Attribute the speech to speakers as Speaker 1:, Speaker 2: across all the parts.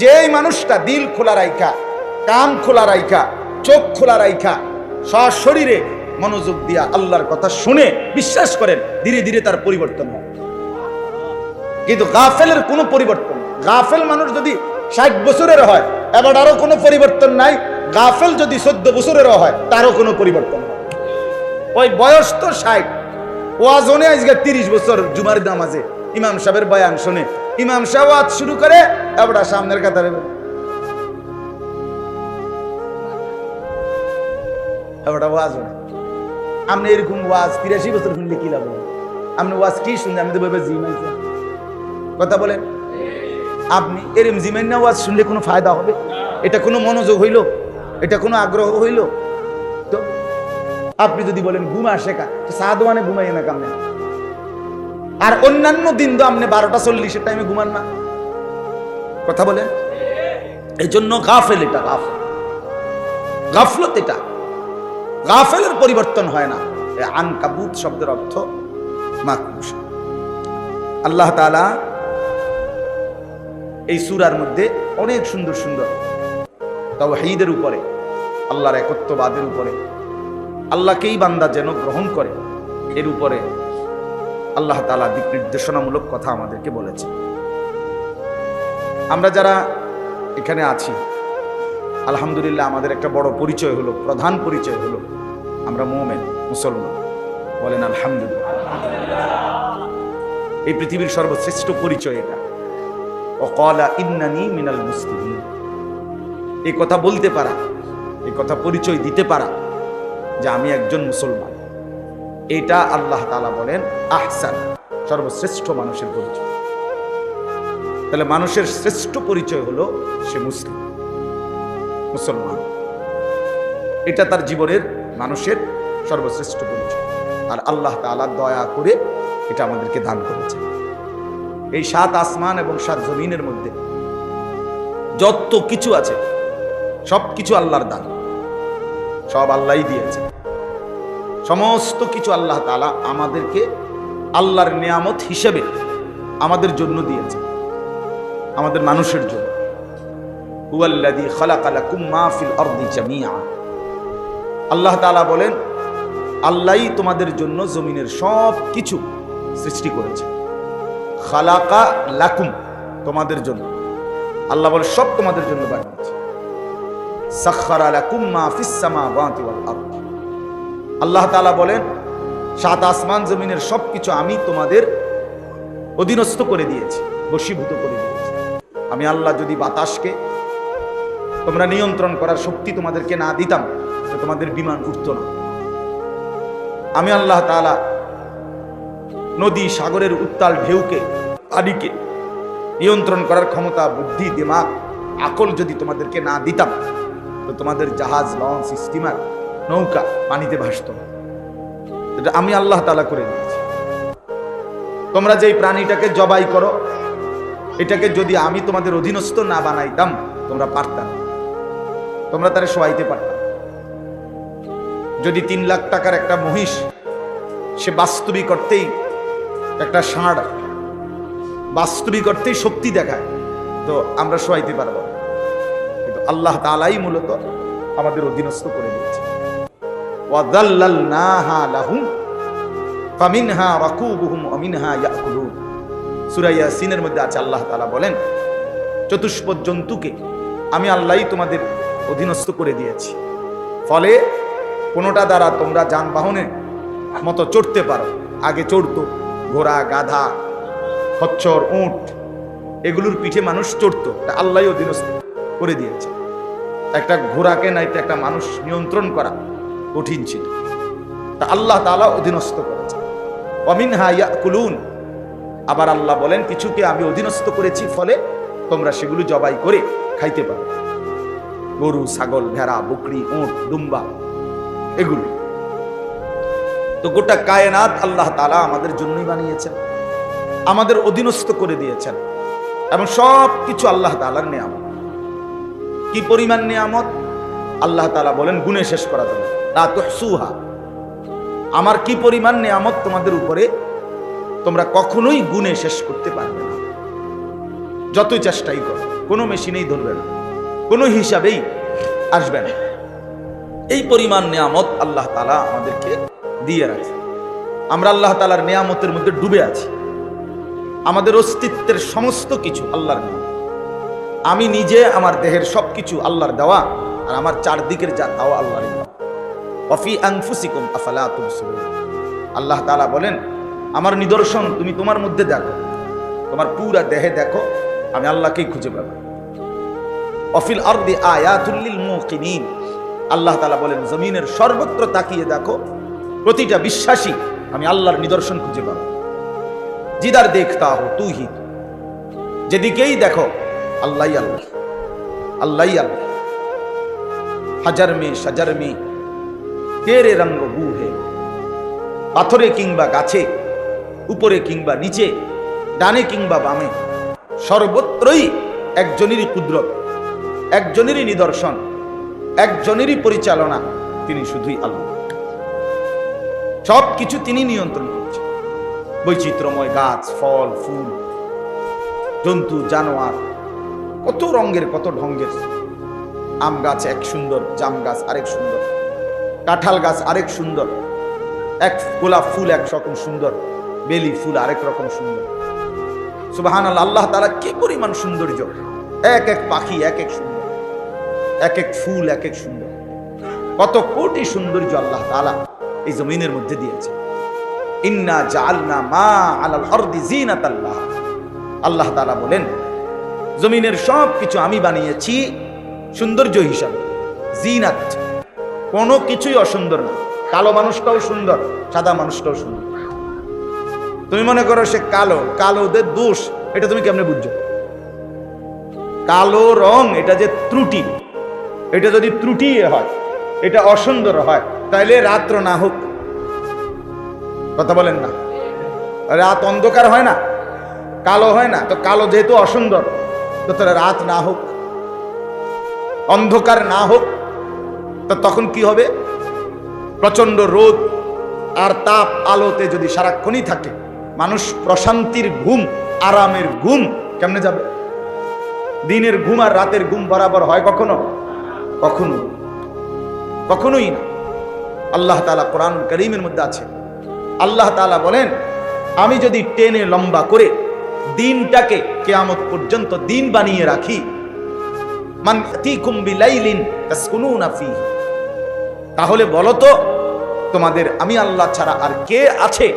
Speaker 1: যেই মানুষটা দিল খোলা রাইখা, কান খোলা রাইখা, চোখ খোলা রাইখা সশরীরে মনোযোগ দিয়া আল্লাহর কথা শুনে বিশ্বাস করেন, ধীরে ধীরে তার পরিবর্তন হয় কিন্তু গাফেলের কোনো পরিবর্তন গাফেল মানুষ যদি ষাট বছরের হয়, এবার আরও কোনো পরিবর্তন নাই। গাফেল যদি চোদ্দ বছরেরও হয়, তারও কোনো পরিবর্তন হয় ওই বয়স তো ষাট। ওয়াজনে আজকে তিরিশ বছর জুমার নামাজে ইমাম সাহেবের বয়ান শুনে ইমাম সাহেব ওয়াজ শুরু করে এবার সামনের কাতারে ওয়াজ হয় আপনি এরকম ওয়াজ তিরাশি বছর শুনলে কি আপনি ওয়াজ কি শুনলে আমি তো ভাবে কথা বলেন আপনি এরম জিমেন না ওয়াজ শুনলে কোনো ফায়দা হবে? এটা কোনো মনোযোগ হইল? এটা কোনো আগ্রহ হইল? তো আপনি যদি বলেন, ঘুম আসে কা? সাদওয়ানে ঘুমাই না কামনে আর অন্যান্য দিন তো আপনি বারোটা চল্লিশের টাইমে ঘুমান না। কথা বলে? এই জন্য গাফেল এটা, গাফেল। গাফলত এটা। গাফেলের পরিবর্তন হয় না। আনকাবুত শব্দের অর্থ মাকুশ আল্লাহ তাআলা এই সুরার মধ্যে অনেক সুন্দর সুন্দর তাওহীদের উপরে, আল্লাহর একত্ববাদের উপরে, আল্লাহকেই বান্দা যেন গ্রহণ করে, এর উপরে আল্লাহ তাআলা দিক নির্দেশনামূলক কথা আমাদেরকে বলেছে। আমরা যারা এখানে আছি, আলহামদুলিল্লাহ আমাদের একটা বড় পরিচয় হলো, প্রধান পরিচয় হলো, আমরা মোমেন, মুসলমান। বলেন আলহামদুলিল্লাহ। এই পৃথিবীর সর্বশ্রেষ্ঠ পরিচয় এটা। অকলা ইন্নানি মিনাল মুসলিম এই কথা বলতে পারা, এই কথা পরিচয় দিতে পারা যে আমি একজন মুসলমান। এটা আল্লাহ তাআলা বলেন আহসান, সর্বশ্রেষ্ঠ মানুষের পরিচয়। তাহলে মানুষের শ্রেষ্ঠ পরিচয় হলো সে মুসলিম, মুসলমান। এটা তার জীবনের মানুষের সর্বশ্রেষ্ঠ পরিচয়। আর আল্লাহ তাআলা দয়া করে এটা আমাদেরকে দান করেছে এই সাত আসমান এবং সাত জমিনের মধ্যে যত কিছু আছে সব কিছু আল্লাহর দান। সব আল্লাহই দিয়েছে সমস্ত কিছু আল্লাহ তালা আমাদেরকে আল্লাহর নিয়ামত হিসেবে আমাদের জন্য দিয়েছে আমাদের মানুষের জন্য। আল্লাহ তাআলা বলেন, আল্লাহই তোমাদের জন্য জমিনের সব কিছু সৃষ্টি করেছে। খালাকা লাকুম তোমাদের জন্য। আল্লাহ বলে সব তোমাদের জন্য বানিয়েছে। সাখারা লাকুম মা ওয়াল আরদ। আল্লাহ তাআলা বলেন, সাত আসমান জমিনের সব কিছু আমি তোমাদের অধীনস্থ করে দিয়েছি, বশীভূত করে দিয়েছি। আমি আল্লাহ যদি বাতাসকে তোমরা নিয়ন্ত্রণ করার শক্তি তোমাদেরকে না দিতাম, তো তোমাদের বিমান উঠত না। আমি আল্লাহ তাআলা নদী, সাগরের উত্তাল ঢেউকে পানিকে নিয়ন্ত্রণ করার ক্ষমতা, বুদ্ধি, দিমাগ, আকল যদি তোমাদেরকে না দিতাম, তো তোমাদের জাহাজ, লঞ্চ, স্টিমার নৌকা পানিতে ভাসত। এটা আমি আল্লাহ তাআলা করে দিয়েছি। তোমরা যেই প্রাণীটাকে জবাই করো, এটাকে যদি আমি তোমাদের অধীনস্থ না বানাইতাম, তোমরা পারতাম তোমরা তারে শোয়াইতে পারতাম যদি তিন লাখ টাকার একটা মহিষ, সে বাস্তবিক করতেই একটা ষাঁড় বাস্তবিক করতেই শক্তি দেখায়, তো আমরা শোয়াইতে পারব কিন্তু আল্লাহ তালাই মূলত আমাদের অধীনস্থ করে দিয়েছে ইয়াসিনের মধ্যে আছে, আল্লাহ তাআলা বলেন, চতুষ্পদ জন্তুকে আমি আল্লাহই তোমাদের অধীনস্থ করে দিয়েছি। ফলে কোনোটা দ্বারা তোমরা যানবাহনে মতো চড়তে পারো। আগে চড়তো, ঘোড়া, গাধা, খচ্চর, উঁট, এগুলোর পিঠে মানুষ চড়তো তা আল্লাহ অধীনস্থ করে দিয়েছে। একটা ঘোড়াকে নাইতে একটা মানুষ নিয়ন্ত্রণ করা। কঠিন ছিল। তা আল্লাহ তাআলা অধীনস্থ করেছে অমিন হাইয়া কুলুন আবার আল্লাহ বলেন, কিছুকে আমি অধীনস্থ করেছি, ফলে তোমরা সেগুলো জবাই করে খাইতে পারো। গরু, ছাগল, ভেড়া, বকরি, উঁট, দুম্বা, এগুলো। তো গোটা কায়নাত আল্লাহ তাআলা আমাদের জন্যই বানিয়েছেন। আমাদের অধীনস্থ করে দিয়েছেন। এবং সব কিছু আল্লাহ তাআলার নিয়ামত। কি পরিমাণ নিয়ামত? আল্লাহ তালা বলেন, গুণে শেষ করা যাবে লা তুহসুহা। আমার কি পরিমাণ নিয়ামত তোমাদের উপরে, তোমরা কখনোই গুণে শেষ করতে পারবে না। যতই চেষ্টাই কর, কোনো মেশিনেই ধরবে না, কোনো হিসাবেই আসবে না। এই পরিমাণ নিয়ামত আল্লাহ তালা আমাদেরকে দিয়ে রাখে আমরা আল্লাহ তালার নিয়ামতের মধ্যে ডুবে আছি। আমাদের অস্তিত্বের সমস্ত কিছু আল্লাহর নিয়ামত আমি নিজে আমার দেহের সব কিছু আল্লাহর দেওয়া আর আমার চারদিকের যা তাও আল্লাহর অফি আংফুসিকুম আফালা আল্লাহ তাআলা বলেন, আমার নিদর্শন তুমি তোমার মধ্যে দেখো। তোমার পুরা দেহে দেখো, আমি আল্লাহকেই খুঁজে পাবো। অফিল আরদি আয়াতুল্লিল মুকিনিন আল্লাহ তালা বলেন, জমিনের সর্বত্র তাকিয়ে দেখো, প্রতিটা বিশ্বাসী আমি আল্লাহর নিদর্শন খুঁজে পাবো। জিদার দেখতা হো তুই হি তু। যেদিকেই দেখো আল্লাহ আল্লাহ। আল্লাহ আল্লাহ। হাজার মে সাজার মে তেরে রঙ্গ বু হে পাথরে কিংবা গাছে, উপরে কিংবা নিচে, ডানে কিংবা বামে, সর্বত্রই একজনেরই কুদরত, একজনেরই নিদর্শন, একজনেরই পরিচালনা, তিনি শুধুই আল্লাহ। সব কিছু তিনি নিয়ন্ত্রণ করছেন। বৈচিত্র্যময় গাছ, ফল, ফুল, জন্তু, জানোয়ার, কত রঙের, কত ঢঙ্গের আম গাছ এক সুন্দর, জাম গাছ আরেক সুন্দর, কাঁঠাল গাছ আরেক সুন্দর, এক গোলাপ ফুল এক রকম সুন্দর, বেলি ফুল আরেক রকম সুন্দর। সুবাহান আল্লাহ তারা কি পরিমাণ সৌন্দর্য? এক এক পাখি এক এক সুন্দর, এক এক ফুল এক এক সুন্দর। কত কোটি সৌন্দর্য আল্লাহ তালা এই জমিনের মধ্যে দিয়েছে। ইন্না জাআলনা মা আলাল আরদি জিনাতাল্লাহ। আল্লাহ আল্লাহ তালা বলেন, জমিনের সব কিছু আমি বানিয়েছি সৌন্দর্য হিসাবে। জিনাত। কোনো কিছুই অসুন্দর না। কালো মানুষটাও সুন্দর, সাদা মানুষটাও সুন্দর। তুমি মনে করো সে কালো, কালোদের দোষ, এটা তুমি কেমনে বুঝছ? কালো রং, এটা যে ত্রুটি, এটা যদি ত্রুটি হয়, এটা অসুন্দর হয় তাহলে রাত্র না হোক। কথা বলেন না। রাত অন্ধকার হয় না, কালো হয় না, তো কালো যেহেতু অসুন্দর, তো তাহলে রাত না হোক। অন্ধকার না হোক, তা তখন কি হবে? প্রচণ্ড রোদ আর তাপ আলোতে যদি সারাক্ষণই থাকে, মানুষ প্রশান্তির ঘুম, আরামের ঘুম কেমনে যাবে? দিনের ঘুম আর রাতের ঘুম বরাবর হয় কখনো? কখনো। কখনোই না। আল্লাহ তালা কোরআন করিমের মধ্যে আছে। আল্লাহ তালা বলেন, আমি যদি টেনে লম্বা করে দিনটাকে কেয়ামত পর্যন্ত দিন বানিয়ে রাখি তাহলে বলো তো, তোমাদের আমি আল্লাহ ছাড়া আর কে আছে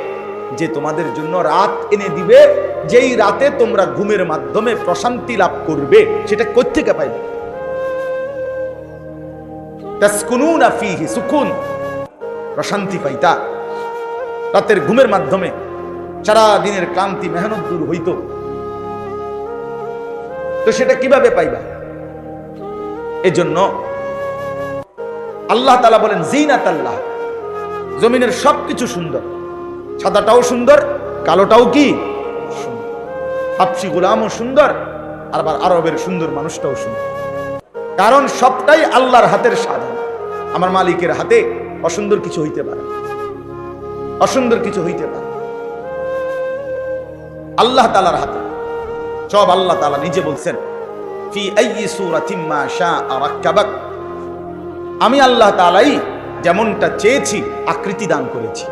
Speaker 1: যে তোমাদের জন্য রাত এনে দিবে, যেই রাতে তোমরা ঘুমের মাধ্যমে প্রশান্তি লাভ করবে? সেটা কোত্থেকে পাইবে? সুকুন। প্রশান্তি পাইতা। রাতের ঘুমের মাধ্যমে সারা দিনের ক্লান্তি, মেহনত দূর হইত। তো সেটা কীভাবে পাইবা? এজন্য আল্লাহ তালা বলেন জিনাত আল্লাহ জমিনের সবকিছু সুন্দর। সাদাটাও সুন্দর, কালোটাও কি? হাফসি গুলামও সুন্দর, আবার আরবের সুন্দর মানুষটাও সুন্দর। কারণ সবটাই আল্লাহর হাতের সাধন। আমার মালিকের হাতে অসুন্দর কিছু হইতে পারে অসুন্দর কিছু হইতে পারে আল্লাহ তালার হাতে। সব আল্লাহ তালা নিজে বলছেন আমি আল্লাহ তালাই যেমনটা চেয়েছি, আকৃতি দান করেছি।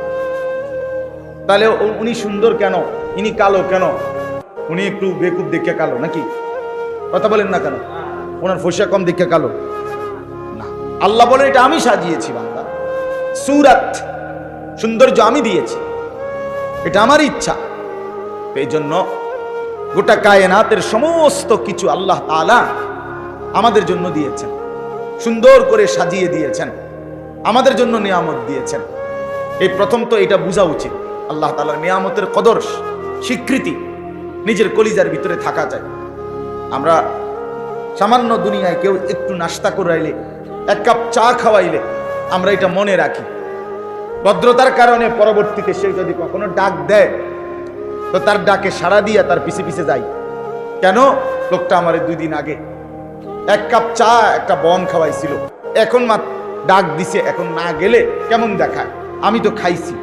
Speaker 1: তাহলে উনি সুন্দর কেন? ইনি কালো কেন? উনি একটু বেকুব দেখে কালো নাকি? কথা বলেন না কেন? ওনার ফসিয়া কম দেখে কালো। না, আল্লাহ বলেন এটা আমি সাজিয়েছি বান্দা। সুরাত, সৌন্দর্য আমি দিয়েছি। এটা আমার ইচ্ছা। এই জন্য গোটা কায়নাতের সমস্ত কিছু আল্লাহ তাআলা আমাদের জন্য দিয়েছেন। সুন্দর করে সাজিয়ে দিয়েছেন। আমাদের জন্য নিয়ামত দিয়েছেন। এই প্রথম তো এটা বোঝা উচিত। আল্লাহ তাআলার নিয়ামতের কদর, স্বীকৃতি নিজের কলিজার ভিতরে থাকা যায়। আমরা সামান্য দুনিয়ায় কেউ একটু নাস্তা করাইলে, এক কাপ চা খাওয়াইলে আমরা এটা মনে রাখি। ভদ্রতার কারণে পরবর্তীতে সে যদি কখনো ডাক দেয় তো তার ডাকে সাড়া দিয়া তার পিছে পিছে যাই। কেন? লোকটা আমার দুই দিন আগে এক কাপ চা, একটা বন খাওয়াইছিল। এখন মা ডাক দিছে, এখন না গেলে কেমন দেখায়? আমি তো খাইছি।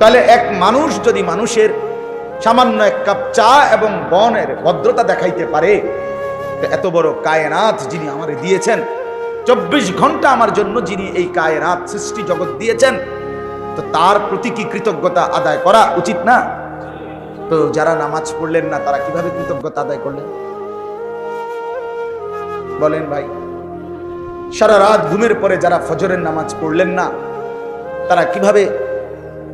Speaker 1: তাহলে এক মানুষ যদি মানুষের সামান্য এক কাপ চা এবং বনের ভদ্রতা দেখাইতে পারে এত বড় কায়নাত যিনি আমারে দিয়েছেন, চব্বিশ ঘণ্টা আমার জন্য যিনি এই কায়নাত সৃষ্টি জগৎ দিয়েছেন তো তার প্রতি কি কৃতজ্ঞতা আদায় করা উচিত না? তো যারা নামাজ পড়লেন না, তারা কীভাবে কৃতজ্ঞতা আদায় করলেন? বলেন ভাই, সারা রাত ঘুমের পরে যারা ফজরের নামাজ পড়লেন না, তারা কীভাবে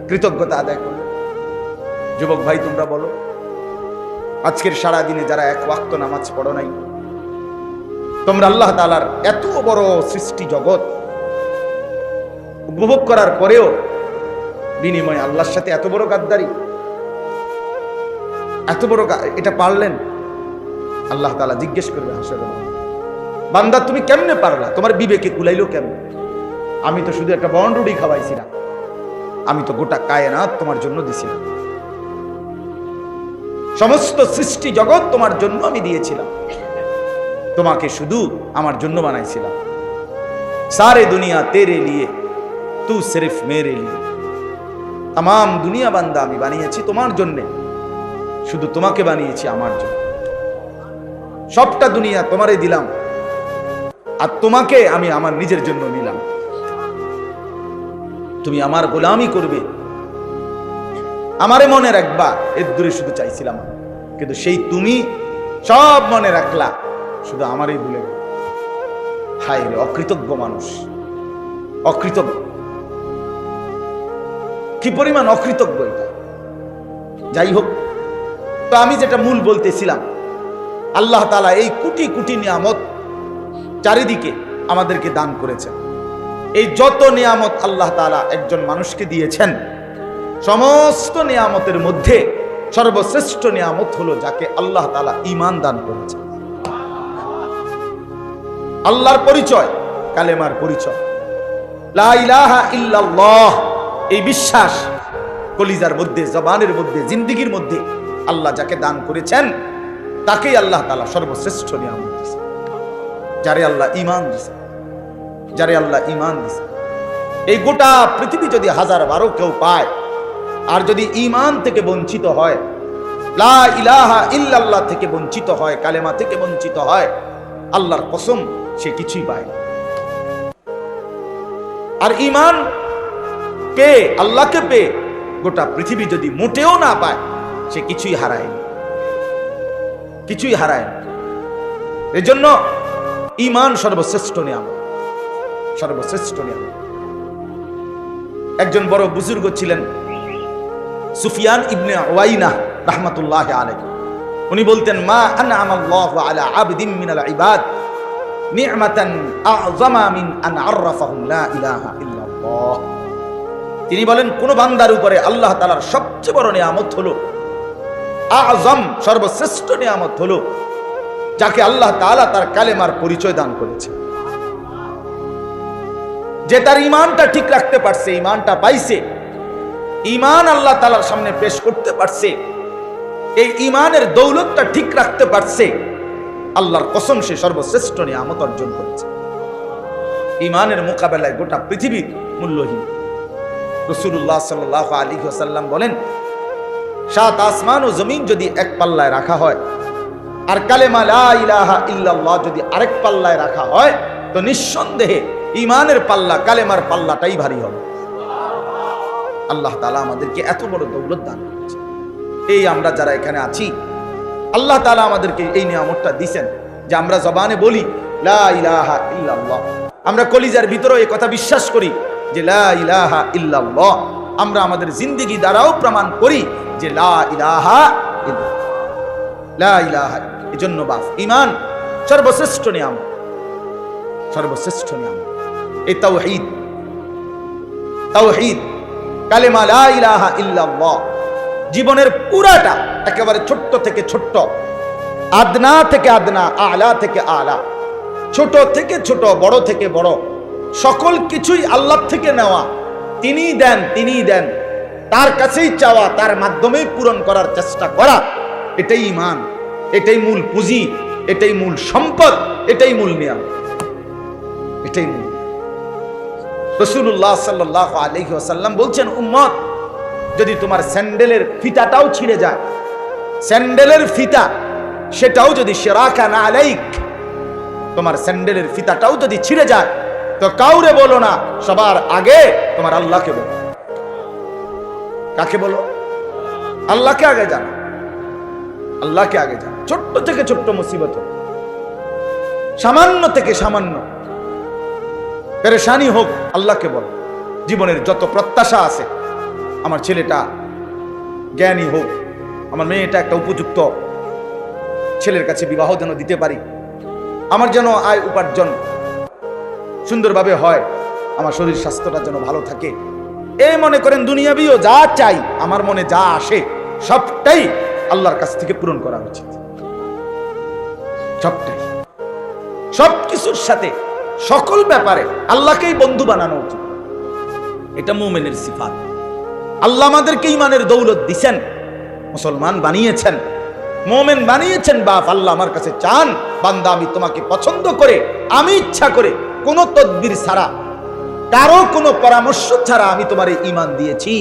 Speaker 1: কৃতজ্ঞতা আদায় করলেন? যুবক ভাই, তোমরা বলো, আজকের সারা দিনে যারা এক ওয়াক্ত নামাজ পড়ো নাই, তোমরা আল্লাহ তালার এত বড় সৃষ্টি জগৎ উপভোগ করার পরেও বিনিময়ে আল্লাহর সাথে এত বড় গাদ্দারি, এত বড় এটা পারলেন? আল্লাহ তালা জিজ্ঞেস করবে, হাসরে বান্দা, তুমি কেমনে পারলা? তোমার বিবেকে কুলাইলো কেমন? আমি তো শুধু একটা বন্ডুডি খাওয়াইছিলাম আমি তো গোটা কায়নাত তোমার জন্য দিছিলাম সমস্ত সৃষ্টি জগৎ তোমার জন্য আমি দিয়েছিলাম। তোমাকে শুধু আমার জন্য বানাইছিলাম। সারে দুনিয়া তেরে লিয়ে, তু সিরিফ মেরে লিয়ে। তাম দুনিয়া বান্দা আমি বানিয়েছি তোমার জন্যে। শুধু তোমাকে বানিয়েছি আমার জন্য। সবটা দুনিয়া তোমারে দিলাম। আর তোমাকে আমি আমার নিজের জন্য নিলাম। তুমি আমার গোলামি করবে। আমারে মনে রাখবা, এর দূরে শুধু চাইছিলাম কিন্তু সেই তুমি সব মনে রাখলা, শুধু আমারই ভুলে হায় রে, অকৃতজ্ঞ মানুষ। অকৃতজ্ঞ। কি পরিমাণ অকৃতজ্ঞ এটা? যাই হোক, তো আমি যেটা মূল বলতেছিলাম, আল্লাহ তালা এই কোটি কোটি নিয়ামত চারিদিকে আমাদেরকে দান করেছেন। এই যত নিয়ামত আল্লাহ তালা একজন মানুষকে দিয়েছেন, সমস্ত নিয়ামতের মধ্যে সর্বশ্রেষ্ঠ নিয়ামত হলো যাকে আল্লাহ তালা ইমান দান করেছে আল্লাহর পরিচয়, কালেমার পরিচয়। লা ইলাহা ইল্লাল্লাহ। এই বিশ্বাস কলিজার মধ্যে, জবানের মধ্যে, জিন্দিগির মধ্যে আল্লাহ যাকে দান করেছেন, তাকেই আল্লাহ তালা সর্বশ্রেষ্ঠ নিয়ামত দিয়েছে যারে আল্লাহ ইমান দিছে যারে আল্লাহ ইমান দিছে এই গোটা পৃথিবী যদি হাজার বারো কেউ পায়, আর যদি ইমান থেকে বঞ্চিত হয় ইলাহা ইল্লাল্লাহ থেকে বঞ্চিত হয়, কালেমা থেকে বঞ্চিত হয়, আল্লাহর কসম সে কিছুই পায় আর ইমান পেয়ে আল্লাহকে পেয়ে গোটা পৃথিবী যদি মোটেও না পায়, সে কিছুই হারায় না। কিছুই হারায় এজন্য ইমান সর্বশ্রেষ্ঠ নিয়াম সর্বশ্রেষ্ঠ নিয়াম একজন বড় বুজুর্গ ছিলেন সুফিয়ান ইবনে ওয়াইনা রাহমাতুল্লাহ আলাই উনি বলতেন, মা আনআম আল্লাহু আলা আবদিন মিনাল ইবাদ, নি'মাতান আযমা মিন আন আররাফাহুম লা ইলাহা ইল্লাল্লাহ। তিনি বলেন, কোন বান্দার উপরে আল্লাহ তাআলার সবচেয়ে বড় নিয়ামত হলো আযম সর্বশ্রেষ্ঠ নিয়ামত হলো, যাকে আল্লাহ তাআলা তার কালেমার পরিচয় দান করেছে। যে তার ইমানটা ঠিক রাখতে পারছে ইমানটা পাইছে ইমান আল্লাহ তালার সামনে পেশ করতে পারছে, এই ইমানের দৌলতটা ঠিক রাখতে পারছে, আল্লাহর কসম সে সর্বশ্রেষ্ঠ নিয়ামত অর্জন করেছে। ইমানের মোকাবেলায় গোটা পৃথিবী মূল্যহীন। রসুল্লাহ সাল্লাহ আলী সাল্লাম বলেন, সাত আসমান ও জমিন যদি এক পাল্লায় রাখা হয়, আর কালেমা ইলাহা ইল্লাল্লাহ যদি আরেক পাল্লায় রাখা হয়, তো নিঃসন্দেহে ইমানের পাল্লা কালেমার পাল্লাটাই ভারী হবে। আল্লাহ তালা আমাদেরকে এত বড় দৌলত দান করেছে এই আমরা যারা এখানে আছি, আল্লাহ তালা আমাদেরকে এই নিয়ামতটা দিছেন যে আমরা জবানে বলি, লা ইলাহা ইল্লাল্লাহ। আমরা কলিজার ভিতরেও এই কথা বিশ্বাস করি যে লা ইলাহা আমরা আমাদের জিন্দিগি দ্বারাও প্রমাণ করি যে লা ইলাহা। লা ইলাহা এজন্য ইমান সর্বশ্রেষ্ঠ নিয়াম সর্বশ্রেষ্ঠ নিয়াম এই তাওহীদ তাওহীদ, কালেমা লা ইলাহা জীবনের পুরাটা একেবারে ছোট্ট থেকে ছোট্ট, আদনা থেকে আদনা, আলা থেকে আলা। ছোট থেকে ছোট, বড় থেকে বড়। সকল কিছুই আল্লাহ থেকে নেওয়া। তিনি দেন তিনি দেন। তার কাছেই চাওয়া, তার মাধ্যমেই পূরণ করার চেষ্টা করা। এটাই ইমান এটাই মূল পুঁজি, এটাই মূল সম্পদ, এটাই মূল নিয়ম। এটাই মূল। রসুল্লাহ সাল্লাহ আলহি আসাল্লাম বলছেন, উম্মত, যদি তোমার স্যান্ডেলের ফিতাটাও ছিঁড়ে যায়, স্যান্ডেলের ফিতা, সেটাও যদি সেরাকা না আলাইক, তোমার স্যান্ডেলের ফিতাটাও যদি ছিঁড়ে যায় তো কাউরে বলো না, সবার আগে তোমার আল্লাহকে বলো। কাকে বলো? আল্লাহকে আগে জানো। আল্লাহকে আগে জানো। ছোট্ট থেকে ছোট্ট মুসিবত সামান্য থেকে সামান্য, পেরেশানি হোক, আল্লাহকে বলো। জীবনের যত প্রত্যাশা আছে, আমার ছেলেটা জ্ঞানী হোক, আমার মেয়েটা একটা উপযুক্ত ছেলের কাছে বিবাহ যেন দিতে পারি, আমার যেন আয় উপার্জন সুন্দরভাবে হয়। আমার শরীর স্বাস্থ্যটা যেন ভালো থাকে। এই মনে করেন দুনিয়াবিও যা চাই, আমার মনে যা আসে, সবটাই আল্লাহর কাছ থেকে পূরণ করা উচিত। সবটাই। সব কিছুর সাথে সকল ব্যাপারে আল্লাহকেই বন্ধু বানানো উচিত। এটা মোমেনের সিফাত। আল্লাহ আমাদেরকে ইমানের দৌলত দিছেন, মুসলমান বানিয়েছেন, মোমেন বানিয়েছেন, বাপ আল্লাহ আমার কাছে চান, বান্দা আমি তোমাকে পছন্দ করে, আমি ইচ্ছা করে কোন তদবির ছাড়া, কারও কোনো পরামর্শ ছাড়া আমি তোমার ইমান দিয়েছি।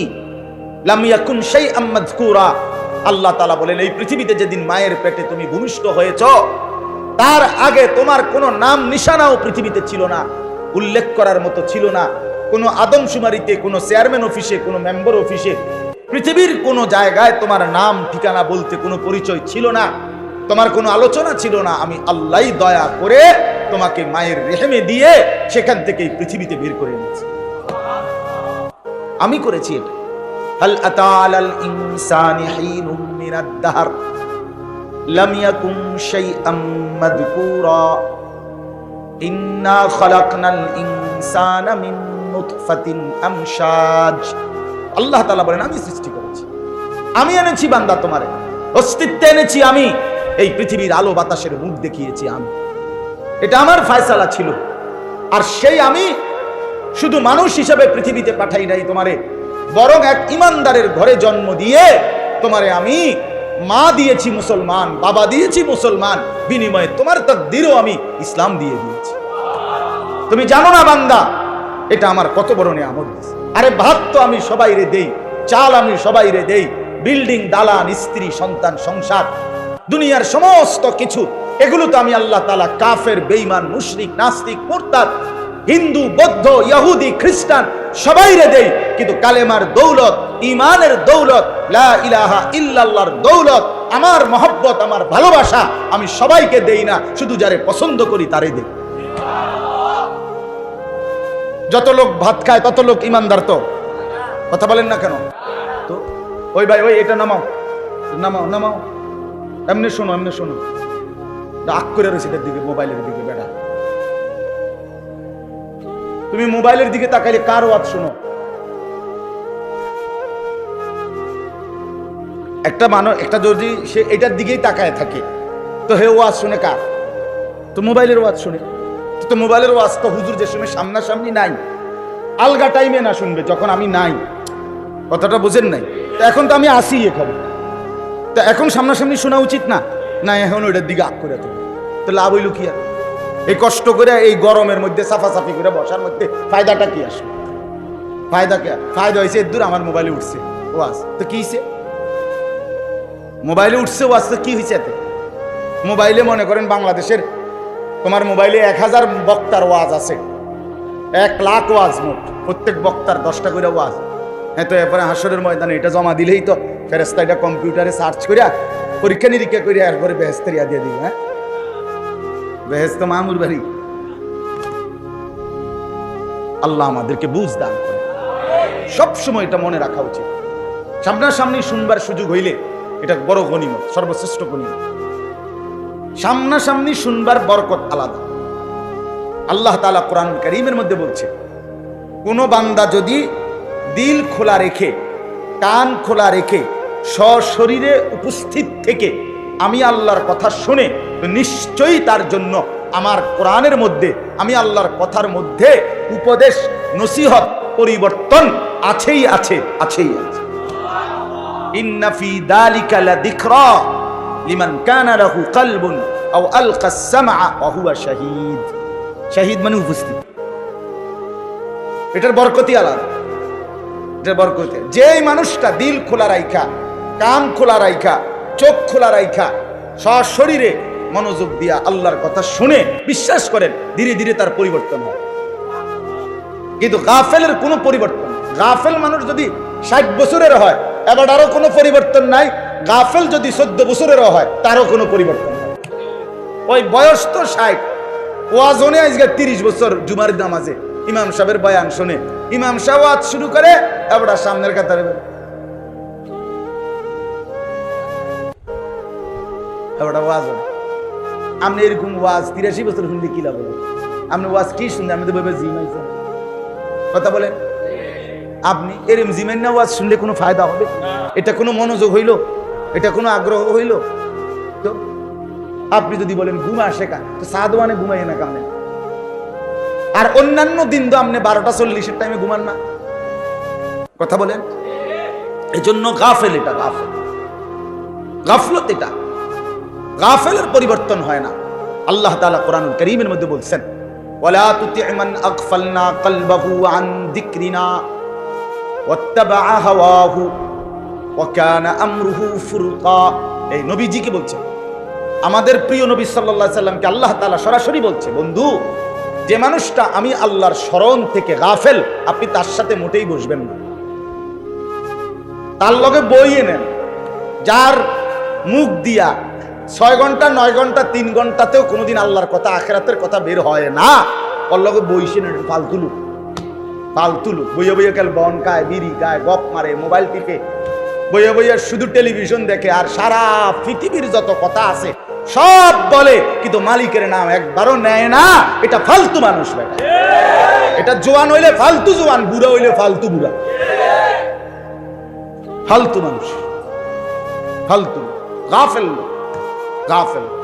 Speaker 1: আল্লাহ তাআলা বলেন, এই পৃথিবীতে যেদিন মায়ের পেটে তুমি ভূমিষ্ঠ হয়েছ, তার আগে তোমার কোনো নাম নিশানাও পৃথিবীতে ছিল না, উল্লেখ করার মতো ছিল না। কোনো আদমশুমারিতে, কোনো চেয়ারম্যান অফিসে, কোনো মেম্বার অফিসে, পৃথিবীর কোনো জায়গায় তোমার নাম, ঠিকানা বলতে কোনো পরিচয় ছিল না। তোমার কোনো আলোচনা ছিল না, আমি আল্লাহ দয়া করে তোমাকে মায়ের রেহেমে দিয়ে সেখান থেকেই পৃথিবীতে বের করে এনেছি। আমি করেছি এটা। ইনসানি আল্লাহ আমি সৃষ্টি করেছি। আমি এনেছি বান্দা তোমারে। অস্তিত্বে এনেছি আমি। এই পৃথিবীর আলো বাতাসের মুখ দেখিয়েছি আমি। এটা আমার ফায়সালা ছিল। আর সেই আমি শুধু মানুষ হিসেবে পৃথিবীতে পাঠাই নাই তোমারে, বরং এক ইমানদারের ঘরে জন্ম দিয়ে তোমারে আমি মা দিয়েছি মুসলমান, বাবা দিয়েছি মুসলমান, বিনিময়ে তোমার তকদিরও আমি ইসলাম দিয়ে দিয়েছি। তুমি জানো না বান্দা, এটা আমার কত বড় নিয়ামত। আরে ভাত তো আমি সবাই রে দেই, চাল আমি সবাই রে দেই, বিল্ডিং, দালান, স্ত্রী, সন্তান, সংসার দুনিয়ার সমস্ত কিছু। এগুলো তো আমি আল্লাহ তালা কাফের বেইমান মুশরিক, নাস্তিক, মুরতাদ, হিন্দু, বৌদ্ধ, ইহুদি, খ্রিস্টান সবাই রে দেই। কিন্তু কালেমার দৌলত ইমানের দৌলত, লা দৌলত, আমার মহব্বত, আমার ভালোবাসা আমি সবাইকে দেই না, শুধু যারে পছন্দ করি তারে দেই। যত লোক ভাত খায়, তত লোক ইমানদার তো। কথা বলেন না কেন? তো, ওই ভাই, ওই, এটা নামাও। নামাও নামাও। এমনি শোনো এমনি শোনো। রাগ করে রয়েছে এটার দিকে, মোবাইলের দিকে বেড়া তুমি মোবাইলের দিকে তাকাইলে কার ওয়াজ শোনো। একটা মানুষ, একটা যদি সে এটার দিকেই তাকায় থাকে, তো হে ওয়াজ শুনে কার? তো মোবাইলের ওয়াজ শুনে। তো মোবাইলের ওয়াজ তো হুজুর যে সময় সামনাসামনি নাই, আলগা টাইমে না শুনবে, যখন আমি নাই। কথাটা বুঝেন নাই? তো এখন তো আমি আসি এখানে তো এখন সামনাসামনি শোনা উচিত না? না, এখন ওইটার দিকে আগ করে তুমি তো লাভ হইল কি আর? এই কষ্ট করে, এই গরমের মধ্যে সাফাসাফি করে বসার মধ্যে ফায়দাটা কি আসবে ফায়দা কে? ফায়দা হয়েছে দূর আমার মোবাইলে উঠছে। ওয়াজ তো কি হয়েছে মোবাইলে উঠছে ওয়াজ তো কি হয়েছে এতে? মোবাইলে মনে করেন বাংলাদেশের, তোমার মোবাইলে এক হাজার বক্তার ওয়াজ আছে। এক লাখ ওয়াজ মোট। প্রত্যেক বক্তার দশটা করে ওয়াজ। হ্যাঁ তো এরপরে হাসরের ময়দানে এটা জমা দিলেই তো ফেরেস্তা এটা কম্পিউটারে সার্চ করিয়া পরীক্ষা নিরীক্ষা করিয়া এরপরে বেহেস্তের ইয়া দিয়ে দিবে হ্যাঁ? বেহেস্ত মামুর বাড়ি। আল্লাহ আমাদেরকে বুঝ দান করে। সবসময় এটা মনে রাখা উচিত। সামনাসামনি শুনবার সুযোগ হইলে এটা বড় গণিমত, সর্বশ্রেষ্ঠ গণিমত। সামনাসামনি শুনবার বরকত আলাদা। আল্লাহ তালা কোরআন করিমের মধ্যে বলছে, কোন বান্দা যদি দিল খোলা রেখে কান খোলা রেখে সশরীরে উপস্থিত থেকে আমি আল্লাহর কথা শুনে নিশ্চয়ই তার জন্য আমার কোরআনের মধ্যে, আমি আল্লাহর কথার মধ্যে উপদেশ, নসিহত, পরিবর্তন আছেই আছে আছেই আছে। মানে এটার বরকতি আলাদা। বরকতে, যেই মানুষটা দিল খোলা রাইখা, কান খোলা রাইখা, চোখ খোলা রাইখা, সশরীরে মনোযোগ দিয়া আল্লাহর কথা শুনে বিশ্বাস করেন, ধীরে ধীরে তার পরিবর্তন হয়। কিন্তু গাফেলের কোনো পরিবর্তন গাফেল মানুষ যদি ষাট বছরের হয়, এবার আরও কোনো পরিবর্তন নাই। গাফেল যদি চোদ্দ বছরেরও হয়, তারও কোনো পরিবর্তন ওই বয়স তো ষাট। ওয়াজনে আজকে তিরিশ বছর জুমার নামাজে। ইমাম সাহেবের বয়ান শুনে ইমাম সাহেব শুরু করে এবার সামনের কাতারে আপনি এরকম জিমেন না ওয়াজ শুনলে কোনো ফায়দা হবে? এটা কোনো মনোযোগ হইল? এটা কোনো আগ্রহ হইল? তো আপনি যদি বলেন ঘুম আসে কা তো সাদওয়ানে না কামনে আর অন্যান্য দিন তো আপনি বারোটা চল্লিশের টাইমে ঘুমান না। কথা বলেন। এই জন্য গাফেল এটা, গাফেল। গাফলত এটা। গাফেলের পরিবর্তন হয় না। আল্লাহ তালা কোরআন করিমের মধ্যে বলছেন আমাদের প্রিয় নবী সাল্লামকে আল্লাহ সরাসরি বলছে, বন্ধু যে মানুষটা আমি আল্লাহর স্মরণ থেকে গাফেল, আপনি তার সাথে মোটেই বসবেন না। তার লগে বই এনেন, যার মুখ দিয়া ছয় ঘণ্টা, নয় ঘণ্টা, তিন ঘন্টাতেও কোনোদিন আল্লাহর কথা, আখেরাতের কথা বের হয় না, ওর লগে বইসে নেন, ফালতু লোক। ফালতু লোক। বইয়ে বইয়ে কাল বন খায়, বিড়ি খায়, গপ মারে, মোবাইল টিপে। বইয়ে বইয়ে শুধু টেলিভিশন দেখে, আর সারা পৃথিবীর যত কথা আছে সব বলে, কিন্তু মালিকের নাম একবারও নেয় না। এটা ফালতু মানুষ বেটা এটা জোয়ান হইলে ফালতু জোয়ান, বুড়া হইলে ফালতু বুড়া। ফালতু মানুষ। ফালতু। গাফেল গাফেল।